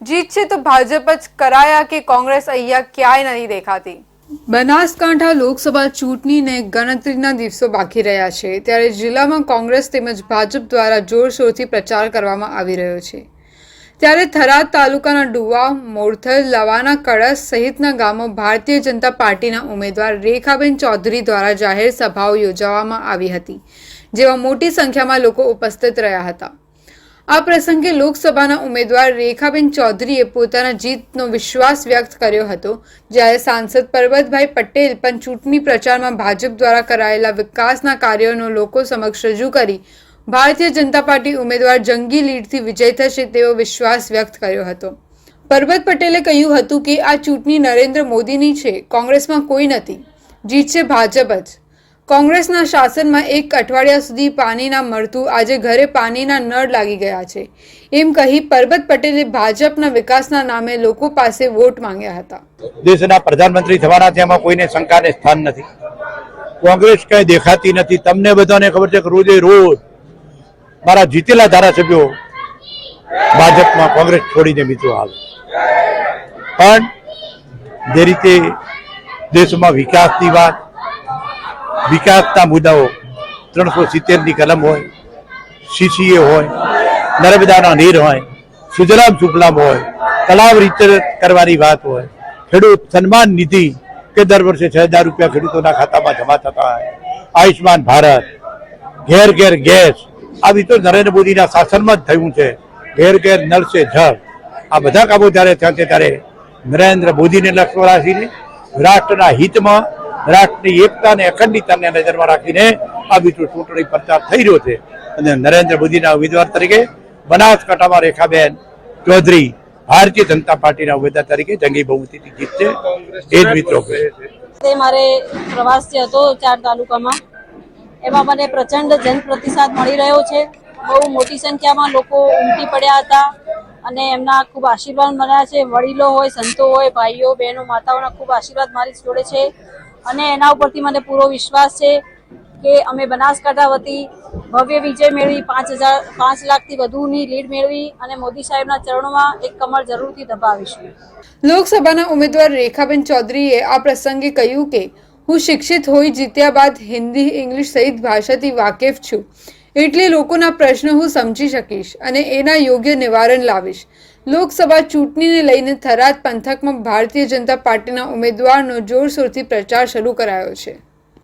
જીત છે તો ભાજપ જ કરાયા કે કોંગ્રેસ અહીંયા ક્યાંય નથી દેખાતી? બનાસકાંઠા લોકસભા ચૂંટણીને ગણતરીના દિવસો બાકી રહ્યા છે, ત્યારે જિલ્લામાં કોંગ્રેસ તેમજ ભાજપ દ્વારા જોરશોરથી પ્રચાર કરવામાં આવી રહ્યો છે. ત્યારે થરાદ તાલુકાના ડુવા, મોરથલ, લવાના કળશ સહિતના ગામો ભારતીય જનતા પાર્ટીના ઉમેદવાર રેખાબેન ચૌધરી દ્વારા જાહેર સભાઓ યોજવામાં આવી હતી, જેમાં મોટી સંખ્યામાં લોકો ઉપસ્થિત રહ્યા હતા. આ પ્રસંગે લોકસભાના ઉમેદવાર રેખાબેન ચૌધરીએ પોતાના જીતનો વિશ્વાસ વ્યક્ત કર્યો હતો, જ્યારે સાંસદ પરબતભાઈ પટેલ પણ ચૂંટણી પ્રચારમાં ભાજપ દ્વારા કરાયેલા વિકાસના કાર્યોનો લોકો સમક્ષ રજૂ કરી ભારતીય જનતા પાર્ટી ઉમેદવાર જંગી લીડથી વિજય થશે તેવો વિશ્વાસ વ્યક્ત કર્યો હતો. પરબત પટેલે કહ્યું હતું કે આ ચૂંટણી નરેન્દ્ર મોદીની છે, કોંગ્રેસમાં કોઈ નથી, જીતશે ભાજપ જ. કોંગ્રેસના શાસનમાં એક અઠવાડિયા સુધી પાણી ના મળતું આજે ઘરે પાણીના નળ લાગી ગયા છે. એમ કહી પરબત પટેલે ભાજપના વિકાસના નામે લોકો પાસે વોટ માંગ્યા હતા. દેશના પ્રધાનમંત્રી થવાના તેમાં કોઈને શંકાને સ્થાન નથી. કોંગ્રેસ કઈ દેખાતી નથી. તમને બધાને ખબર છે કે રોજે રોજ મારા જીતેલા ધારાસભ્યો ભાજપમાં કોંગ્રેસ છોડીને મિત્રો આવે. પણ જે રીતે દેશમાં વિકાસની વાત વિકાસના મુદ્દાઓ ત્રણસો સિત્તેરની કલમ હોય સીસીએ હોય, નર્મદાના નીર હોય, સુજલામ સુફલામ હોય તલાવ રીતે કરવાની વાત હોય, ખેડૂત સન્માન નિધિ કે દર વર્ષે છ હજાર રૂપિયા ખેડૂતોના ખાતામાં જમા થતા હોય આયુષ્માન ભારત, ઘેર ઘેર ગેસ, આવી તો નરેન્દ્ર મોદીના શાસનમાં જ થયું છે. ઘેર ઘેર નળ સે જળ. આ બધા કામો જ્યારે છે ત્યારે નરેન્દ્ર મોદીને લક્ષ્ય રાખીને રાષ્ટ્રના હિતમાં રાષ્ટ્રની એકતા અને અખંડિતતાને નજરમાં રાખીને આ બીજો ચૂંટણી પ્રચાર થઈ રહ્યો છે. અને નરેન્દ્ર મોદીના ઉમેદવાર તરીકે બનાસકાંઠામાં રેખાબેન ચૌધરી ભારતીય જનતા પાર્ટીના ઉમેદવાર તરીકે જંગી બહુમતીથી જીતશે એ જ મિત્રો મારે પ્રવાસ હતો ચાર તાલુકામાં. એમાં મને પ્રચંડ જનપ્રતિસાદ મળી રહ્યો છે. બહુ મોટી સંખ્યામાં લોકો ઉમટી પડ્યા હતા અને એમના ખૂબ આશીર્વાદ મળ્યા છે. વડીલો હોય, સંતો હોય, ભાઈઓ, બહેનો, માતાઓના ખૂબ આશીર્વાદ મારી જોડે છે. અને એના ઉપરથી મને પૂરો વિશ્વાસ છે કે અમે બનાસકાંઠા વતી ભવ્ય વિજય મેળવી, પાંચ હજાર, પાંચ લાખથી વધુની લીડ મેળવી અને મોદી સાહેબના ચરણોમાં એક કમળ જરૂરથી દબાવીશું. લોકસભાના ઉમેદવાર રેખાબેન ચૌધરીએ આ પ્રસંગે કહ્યું કે, હું શિક્ષિત હોઈ જીત્યા બાદ હિન્દી, ઇંગ્લિશ સહિત ભાષાથી વાકેફ છું. એટલે લોકોના પ્રશ્નો હું સમજી શકીશ અને એના યોગ્ય નિવારણ લાવીશ. લોકસભા ચૂંટણીને લઈને થરાદ પંથકમાં ભારતીય જનતા પાર્ટીના ઉમેદવારનો જોરશોરથી પ્રચાર શરૂ કરાયો છે.